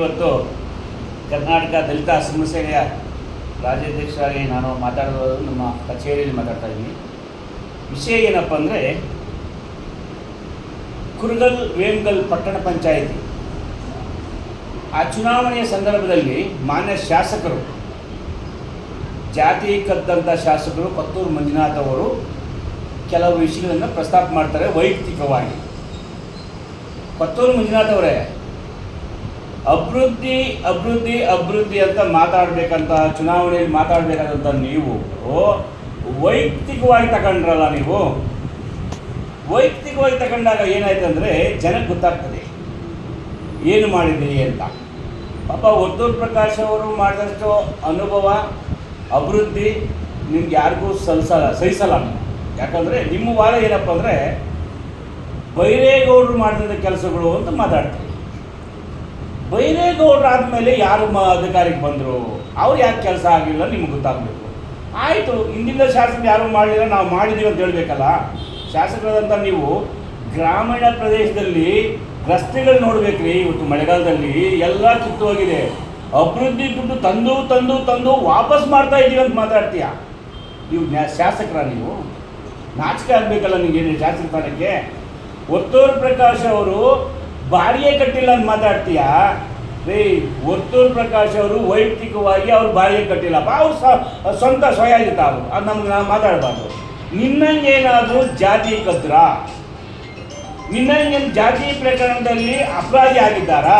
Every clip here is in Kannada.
ಇವತ್ತು ಕರ್ನಾಟಕ ದಲಿತ ಸಮಸ್ಯೆಯ ರಾಜ್ಯಾಧ್ಯಕ್ಷರಾಗಿ ನಾನು ಮಾತಾಡೋದು ನಮ್ಮ ಕಚೇರಿಯಲ್ಲಿ ಮಾತಾಡ್ತಾ ಇದ್ದೀನಿ. ವಿಷಯ ಏನಪ್ಪ ಅಂದರೆ, ಕುರುಗಲ್ ವೇಮ್ಗಲ್ ಪಟ್ಟಣ ಪಂಚಾಯಿತಿ. ಆ ಚುನಾವಣೆಯ ಸಂದರ್ಭದಲ್ಲಿ ಮಾನ್ಯ ಶಾಸಕರು, ಜಾತಿ ಕದ್ದಂಥ ಶಾಸಕರು ಕೊತ್ತೂರು ಮಂಜುನಾಥ್ ಅವರು ಕೆಲವು ವಿಷಯಗಳನ್ನು ಪ್ರಸ್ತಾಪ ಮಾಡ್ತಾರೆ ವೈಯಕ್ತಿಕವಾಗಿ. ಕೊತ್ತೂರು ಮಂಜುನಾಥ್ ಅವರೇ ಅಭಿವೃದ್ಧಿ ಅಭಿವೃದ್ಧಿ ಅಭಿವೃದ್ಧಿ ಅಂತ ಮಾತಾಡಬೇಕಂತ, ಚುನಾವಣೆಯಲ್ಲಿ ಮಾತಾಡಬೇಕಾದಂಥ ನೀವು ವೈಯಕ್ತಿಕವಾಗಿ ತಗೊಂಡ್ರಲ್ಲ ನೀವು? ವೈಯಕ್ತಿಕವಾಗಿ ತಗೊಂಡಾಗ ಏನಾಯ್ತು ಅಂದರೆ ಜನಕ್ಕೆ ಗೊತ್ತಾಗ್ತದೆ. ಏನು ಮಾಡಿದ್ದೀರಿ ಅಂತ. ಪಾಪ ಒತ್ತೂರು ಪ್ರಕಾಶ್ ಅವರು ಮಾಡಿದಷ್ಟು ಅನುಭವ, ಅಭಿವೃದ್ಧಿ ನಿಮ್ಗೆ ಯಾರಿಗೂ ಸಲ್ಸಲ್ಲ ಸಹಿಸಲ್ಲ ಯಾಕಂದರೆ ನಿಮ್ಮ ವಾದ ಏನಪ್ಪ ಅಂದರೆ, ಬೈರೇಗೌಡರು ಮಾಡಿದಂಥ ಕೆಲಸಗಳು ಅಂತ ಮಾತಾಡ್ತೀವಿ. ಬೈರೇಗೌಡರು ಆದಮೇಲೆ ಯಾರು ಮ ಅಧಿಕಾರಿಗೆ ಬಂದರು? ಅವ್ರು ಯಾಕೆ ಕೆಲಸ ಆಗಲಿಲ್ಲ ನಿಮ್ಗೆ ಗೊತ್ತಾಗಬೇಕು. ಆಯಿತು, ಹಿಂದಿನ ಶಾಸಕರು ಯಾರು ಮಾಡಲಿಲ್ಲ? ನಾವು ಮಾಡಿದ್ದೀವಿ ಅಂತ ಹೇಳಬೇಕಲ್ಲ. ಶಾಸಕರಾದಂಥ ನೀವು ಗ್ರಾಮೀಣ ಪ್ರದೇಶದಲ್ಲಿ ರಸ್ತೆಗಳು ನೋಡ್ಬೇಕ್ರಿ. ಇವತ್ತು ಮಳೆಗಾಲದಲ್ಲಿ ಎಲ್ಲ ಕಿತ್ತು ಹೋಗಿದೆ. ಅಭಿವೃದ್ಧಿ ದುಡ್ಡು ತಂದು ತಂದು ತಂದು ವಾಪಸ್ ಮಾಡ್ತಾ ಇದ್ದೀವಿ ಅಂತ ಮಾತಾಡ್ತೀಯ? ನೀವು ಶಾಸಕರ ನೀವು? ನಾಚಿಕೆ ಆಗಬೇಕಲ್ಲ ನಿಮಗೆ ಶಾಸಕ ಸ್ಥಾನಕ್ಕೆ ಒತ್ತೂರು ಪ್ರಕಾಶ್ ಅವರು ಬಾಡಿಗೆ ಕಟ್ಟಿಲ್ಲ ಅಂತ ಮಾತಾಡ್ತೀಯಾ? ರೀ ಒತ್ತೂರು ಪ್ರಕಾಶ್ ಅವರು ವೈಯಕ್ತಿಕವಾಗಿ ಅವ್ರು ಬಾಡಿಗೆ ಕಟ್ಟಿಲ್ಲಪ್ಪ. ಅವ್ರು ಸ್ವಂತ ಸ್ವಯಾಜಿತ ಅವರು. ಅದು ನಮ್ಗೆ ನಾವು ಮಾತಾಡಬಾರ್ದು. ನಿನ್ನಂಗೇನಾದರೂ ಜಾತಿ ಕದ್ರ? ನಿನ್ನಂಗೇನು ಜಾತಿ ಪ್ರಕರಣದಲ್ಲಿ ಅಪರಾಧಿ ಆಗಿದ್ದಾರಾ?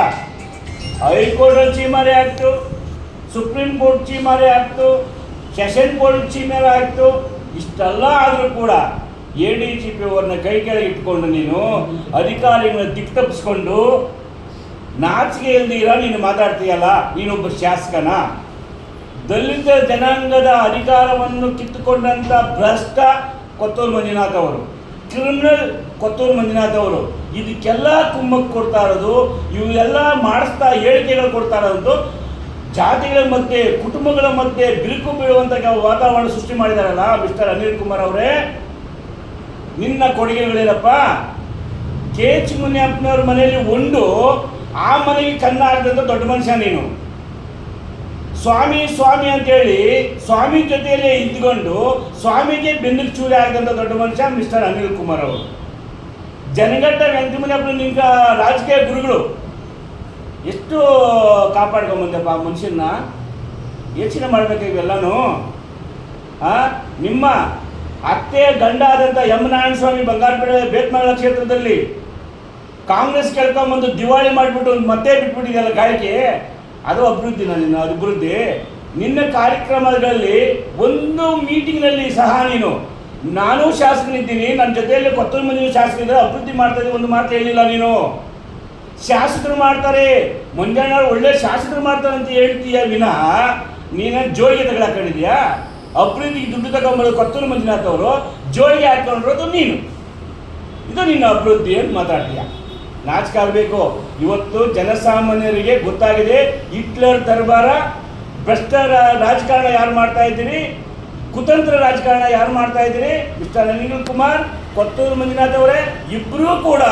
ಹೈಕೋರ್ಟ್ ಚೀಮಾರಿ ಆಯ್ತು ಸುಪ್ರೀಂ ಕೋರ್ಟ್ ಚೀಮಾರಿ ಆಯ್ತು ಸೆಷನ್ ಕೋರ್ಟ್ ಚೀಮಾರಿ ಆಯ್ತು ಇಷ್ಟೆಲ್ಲ ಆದರೂ ಕೂಡ ಎ ಡಿ ಜಿ ಪಿ ಅವ್ರನ್ನ ಕೈ ಕೆಳಗೆ ಇಟ್ಕೊಂಡು ನೀನು ಅಧಿಕಾರಿಗಳನ್ನ ದಿಕ್ ತಪ್ಪಿಸ್ಕೊಂಡು ನಾಚಿಕೆ ಇಲ್ದಿರ ನೀನು ಮಾತಾಡ್ತೀಯಲ್ಲ ನೀನೊಬ್ಬ ಶಾಸಕನ. ದಲಿತ ಜನಾಂಗದ ಅಧಿಕಾರವನ್ನು ಕಿತ್ತುಕೊಂಡಂಥ ಭ್ರಷ್ಟ ಕೊತ್ತೂರು ಮಂಜುನಾಥ್ ಅವರು, ಕ್ರಿಮಿನಲ್ ಕೊತ್ತೂರು ಮಂಜುನಾಥ್ ಅವರು, ಇದಕ್ಕೆಲ್ಲ ಕುಮ್ಮಕ್ಕೆ ಕೊಡ್ತಾ ಇರೋದು ಇವೆಲ್ಲ ಮಾಡಿಸ್ತಾ ಹೇಳಿಕೆಗಳು ಕೊಡ್ತಾ ಇರೋದು ಜಾತಿಗಳ ಮಧ್ಯೆ, ಕುಟುಂಬಗಳ ಮಧ್ಯೆ ಬಿರುಕು ಬೀಳುವಂಥ ಕೆಲ- ವಾತಾವರಣ ಸೃಷ್ಟಿ ಮಾಡಿದಾರಲ್ಲ ಮಿಸ್ಟರ್ ಅನಿಲ್ ಕುಮಾರ್ ಅವರೇ. ನಿನ್ನ ಕೊಡುಗೆಗಳೇನಪ್ಪ ಕೆ ಮುನಿ ಮುನಿಯಪ್ಪನವ್ರ ಮನೆಯಲ್ಲಿ ಉಂಡು, ಆ ಮನೆಗೆ ಕನ್ನ ಆಗದಂಥ ದೊಡ್ಡ ಮನುಷ್ಯ ನೀನು. ಸ್ವಾಮಿ ಸ್ವಾಮಿ ಅಂತೇಳಿ ಸ್ವಾಮಿ ಜೊತೆಯಲ್ಲೇ ಇದ್ದುಕೊಂಡು ಸ್ವಾಮಿಗೆ ಬೆನ್ನಿಗೆ ಚೂರಿ ಆಗದಂಥ ದೊಡ್ಡ ಮನುಷ್ಯ ಮಿಸ್ಟರ್ ಅನಿಲ್ ಕುಮಾರ್ ಅವರು. ಜನಗಟ್ಟ ವೆಂಕಟಮುನಿಯಪ್ಪನ ನಿಂಗ ರಾಜಕೀಯ ಗುರುಗಳು. ಎಷ್ಟು ಕಾಪಾಡ್ಕೊಂಬಂದಪ್ಪ ಆ ಮನುಷ್ಯನ ಯೋಚನೆ ಮಾಡಬೇಕು ಇವೆಲ್ಲನೂ. ನಿಮ್ಮ ಅತ್ತೆ ಗಂಡ ಆದಂಥ ಎಂ ನಾರಾಯಣ ಸ್ವಾಮಿ ಬಂಗಾರಪೇಟೆ ಬೇತ್ಮಂಗಲ ಕ್ಷೇತ್ರದಲ್ಲಿ ಕಾಂಗ್ರೆಸ್ ಕೇಳ್ಕೊಂಬಂದು ದಿವಾಳಿ ಮಾಡಿಬಿಟ್ಟು ಮತ್ತೆ ಬಿಟ್ಬಿಟ್ಟಿದೆಯಲ್ಲ ಗಾಯಕಿ? ಅದು ಅಭಿವೃದ್ಧಿ ನಿನ್ನ ಅಭಿವೃದ್ಧಿ. ನಿನ್ನ ಕಾರ್ಯಕ್ರಮಗಳಲ್ಲಿ ಒಂದು ಮೀಟಿಂಗ್ನಲ್ಲಿ ಸಹ ನೀನು. ನಾನು ಶಾಸಕನಿದ್ದೀನಿ ನನ್ನ ಜೊತೆಯಲ್ಲಿ ಕೊತ್ತೂರು ಮಂದಿ ಇದ್ದರೆ ಅಭಿವೃದ್ಧಿ ಮಾಡ್ತಾ ಇದ್ದೀವಿ, ಒಂದು ಮಾತು ಹೇಳಿಲ್ಲ ನೀನು. ಶಾಸಕರು ಮಾಡ್ತಾರೆ. ಮುಂಜಾನೆ ಒಳ್ಳೆ ಶಾಸಕರು ಮಾಡ್ತಾರೆ ಅಂತ ಹೇಳ್ತೀಯ ವಿನಃ ನೀನು ಜೋಳಿಗೆ ತಗೊಳಕೊಂಡಿದ್ಯಾ ಅಭಿವೃದ್ಧಿಗೆ ದುಡ್ಡು ತಗೊಂಬರೋ ಕೊತ್ತೂರು ಮಂಜುನಾಥ್ ಅವರು ಜೋಳಿಗೆ ಹಾಕೊಂಡಿರೋದು ನೀನು. ಇದು ನಿನ್ನ ಅಭಿವೃದ್ಧಿ ಅಂತ ಮಾತಾಡ್ತೀಯ. ನಾಚಿಕೆ ಇವತ್ತು ಜನಸಾಮಾನ್ಯರಿಗೆ ಗೊತ್ತಾಗಿದೆ, ಹಿಟ್ಲರ್ ದರ್ಬಾರ ಭ್ರಷ್ಟ ರಾಜಕಾರಣ ಯಾರು ಮಾಡ್ತಾ ಇದ್ದೀರಿ ಕುತಂತ್ರ ರಾಜಕಾರಣ ಯಾರು ಮಾಡ್ತಾ ಇದ್ದೀರಿ ಮಿಸ್ಟರ್ ಅನಿಲ್ ಕುಮಾರ್, ಕೊತ್ತೂರು ಮಂಜುನಾಥ್ ಅವರೇ ಇಬ್ಬರೂ ಕೂಡ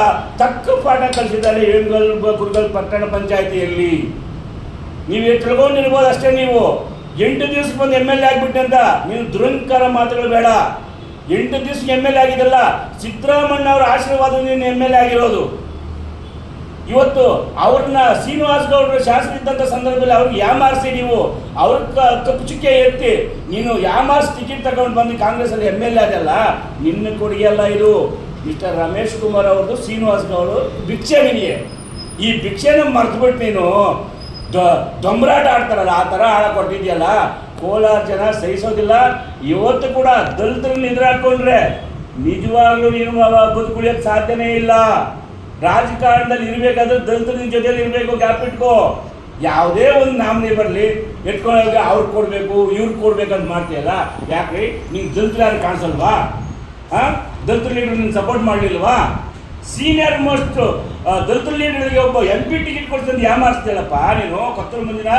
ತಕ್ಕ ಪಾಠ ಕಲಿಸಿದ್ದಾರೆ ಏಳುಗಲ್ ಕುರುಗಲ್ ಪಟ್ಟಣ ಪಂಚಾಯತಿಯಲ್ಲಿ. ನೀವು ತಿಳ್ಕೊಂಡಿರ್ಬೋದು ಅಷ್ಟೇ ನೀವು. ಎಂಟು ದಿವಸಕ್ಕೆ ಬಂದು ಎಂ ಎಲ್ ಎ ಆಗ್ಬಿಟ್ಟೆ ಅಂತ. ನೀವು ದುರಂಕಾರ ಮಾತುಗಳು ಬೇಡ. ಎಂಟು ದಿವಸಕ್ಕೆ ಎಂ ಎಲ್ ಎ ಆಗಿದ್ದಲ್ಲ ಸಿದ್ದರಾಮಣ್ಣ ಅವರ ಆಶೀರ್ವಾದದಿಂದ ಎಂ ಎಲ್ ಎ ಆಗಿರೋದು. ಇವತ್ತು ಅವ್ರನ್ನ ಶ್ರೀನಿವಾಸ್ ಗೌಡರು ಶಾಸಕರಿದ್ದಂಥ ಸಂದರ್ಭದಲ್ಲಿ ಅವ್ರಿಗೆ ಯಾಮಾರಿಸಿ ನೀವು? ಅವ್ರ ಕಪ್ಪು ಚುಕ್ಕೆ ಎತ್ತಿ, ನೀನು ಯಾಮಾರ್ಸ್ ಟಿಕೆಟ್ ತಗೊಂಡು ಬಂದು ಕಾಂಗ್ರೆಸ್ಸಲ್ಲಿ ಎಂ ಎಲ್ ಎ ಅದಲ್ಲ ನಿನ್ನ ಕೊಡುಗೆ ಅಲ್ಲ ಇದು. ಮಿಸ್ಟರ್ ರಮೇಶ್ ಕುಮಾರ್ ಅವ್ರದ್ದು ಶ್ರೀನಿವಾಸ್ ಗೌಡರು ಭಿಕ್ಷೆ ನಿನಗೆ. ಈ ಭಿಕ್ಷೆನ ಮರ್ತ್ಬಿಟ್ಟು ನೀನು. ದೊಂಬರಾಟ ಆಡ್ತಾರಲ್ಲ, ಆ ಥರ ಆಳ ಕೊಟ್ಟಿದ್ಯಲ್ಲ, ಕೋಲಾರ ಜನ ಸಹಿಸೋದಿಲ್ಲ. ಇವತ್ತು ಕೂಡ ದಲಿತರನ್ನ ಎದುರಾಕೊಂಡ್ರೆ ನಿಜವಾಗ್ಲೂ ನೀನು ಬದುಕುಳಿಯೋಕ್ಕೆ ಸಾಧ್ಯನೇ ಇಲ್ಲ. ರಾಜಕಾರಣದಲ್ಲಿ ಇರಬೇಕಾದ್ರೆ ದಲಿತರ ಜೊತೆಯಲ್ಲಿ ಜೊತೆಲಿ ಇರಬೇಕು, ಗ್ಯಾಪ್ ಇಟ್ಕೋ. ಯಾವುದೇ ಒಂದು ನಾಮನೆ ಬರಲಿ ಎತ್ಕೊಂಡೋಗ ಅವ್ರಿಗೆ ಕೊಡಬೇಕು ಇವ್ರಿಗೆ ಕೊಡ್ಬೇಕಂತ ಮಾಡ್ತೀಯಲ್ಲ? ಯಾಕ್ರಿ? ನೀನು ದಲಿತರು ಯಾರು ಕಾಣಿಸಲ್ವಾ? ಹಾಂ ದಲಿತರು ನೀನು ಸಪೋರ್ಟ್ ಮಾಡಲಿಲ್ವಾ? ಸೀನಿಯರ್ ಮೋಸ್ಟ್ ದಲಿತ ಲೀಡರ್ಗೆ ಒಬ್ಬ ಎಂ ಪಿ ಟಿಕೆಟ್ ಕೊಡ್ತಂದು ಯಾಮಾರಿಸ್ತೀಯಲ್ಲಪ್ಪ ನೀನು ಕೊತ್ತೂರು ಮಂದಿನ?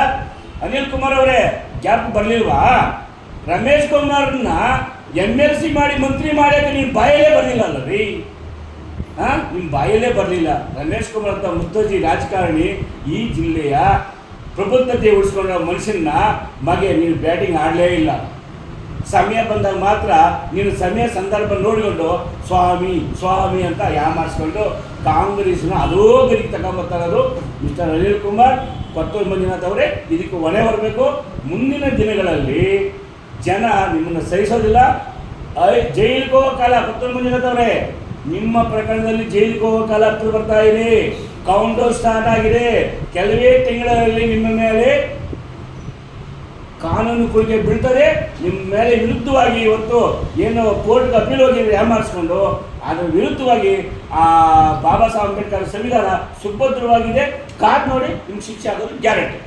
ಅನಿಲ್ ಕುಮಾರ್ ಅವರೇ, ಗ್ಯಾಪ್ ಬರಲಿಲ್ವಾ? ರಮೇಶ್ ಕುಮಾರ್ನ ಎಂ ಎಲ್ ಸಿ ಮಾಡಿ ಮಂತ್ರಿ ಮಾಡ್ಯಾಕ ನೀನು ಬಾಯಲ್ಲೇ ಬರಲಿಲ್ಲ ಅಲ್ಲ ರೀ ನಿಮ್ಮ ಬಾಯಲ್ಲೇ ಬರಲಿಲ್ಲ. ರಮೇಶ್ ಕುಮಾರ್ ಅಂತ ಮುತ್ತಜ್ಜಿ ರಾಜಕಾರಣಿ ಈ ಜಿಲ್ಲೆಯ ಪ್ರಬುದ್ಧತೆ ಉಳಿಸ್ಕೊಂಡ ಮನುಷ್ಯನ ಮಗೆ ನೀನು ಬ್ಯಾಟಿಂಗ್ ಆಡಲೇ ಇಲ್ಲ. ಸಮಯ ಬಂದಾಗ ಮಾತ್ರ ನೀನು ಸಮಯ ಸಂದರ್ಭ ನೋಡಿಕೊಂಡು ಸ್ವಾಮಿ ಸ್ವಾಮಿ ಅಂತ ಯಾಮಾರಿಸ್ಕೊಂಡು ಕಾಂಗ್ರೆಸ್ನ ಅದೋ ಗರಿಗೆ ತಗೊಂಬರ್ತಾರದು ಮಿಸ್ಟರ್ ಅನಿಲ್ ಕುಮಾರ್. ಕೊತ್ತೂರು ಮಂಜುನಾಥ್ ಅವರೇ ಇದಕ್ಕೆ ಹೊಣೆ ಬರಬೇಕು ಮುಂದಿನ ದಿನಗಳಲ್ಲಿ ಜನ ನಿಮ್ಮನ್ನು ಸಹಿಸೋದಿಲ್ಲ. ಜೈಲಿಗೆ ಹೋಗೋ ಕಾಲ ಕೊತ್ತೂರು ಮಂಜುನಾಥ್ ಅವರೇ ನಿಮ್ಮ ಪ್ರಕರಣದಲ್ಲಿ ಜೈಲಿಗೆ ಹೋಗೋ ಕಾಲ ಹತ್ರ ಬರ್ತಾ ಇದೆ. ಕೌಂಟ್ ಸ್ಟಾರ್ಟ್ ಆಗಿದೆ. ಕೆಲವೇ ತಿಂಗಳಲ್ಲಿ ನಿಮ್ಮ ಮೇಲೆ ಕಾನೂನು ಕುರಿಗೆ ಬೀಳ್ತದೆ ನಿಮ್ಮ ಮೇಲೆ ವಿರುದ್ಧವಾಗಿ ಇವತ್ತು ಏನು ಕೋರ್ಟ್ಗೆ ಅಪೀಲ್ ಹೋಗಿ ಯಾಮಾರಿಸ್ಕೊಂಡು ಅದರ ವಿರುದ್ಧವಾಗಿ ಆ ಬಾಬಾ ಸಾಹೇಬ್ ಅಂಬೇಡ್ಕರ್ ಸಂವಿಧಾನ ಸುಭದ್ರವಾಗಿದೆ. ಕಾದ್ ನೋಡಿ ನಿಮ್ಗೆ ಶಿಕ್ಷೆ ಆಗೋದು ಗ್ಯಾರಂಟಿ.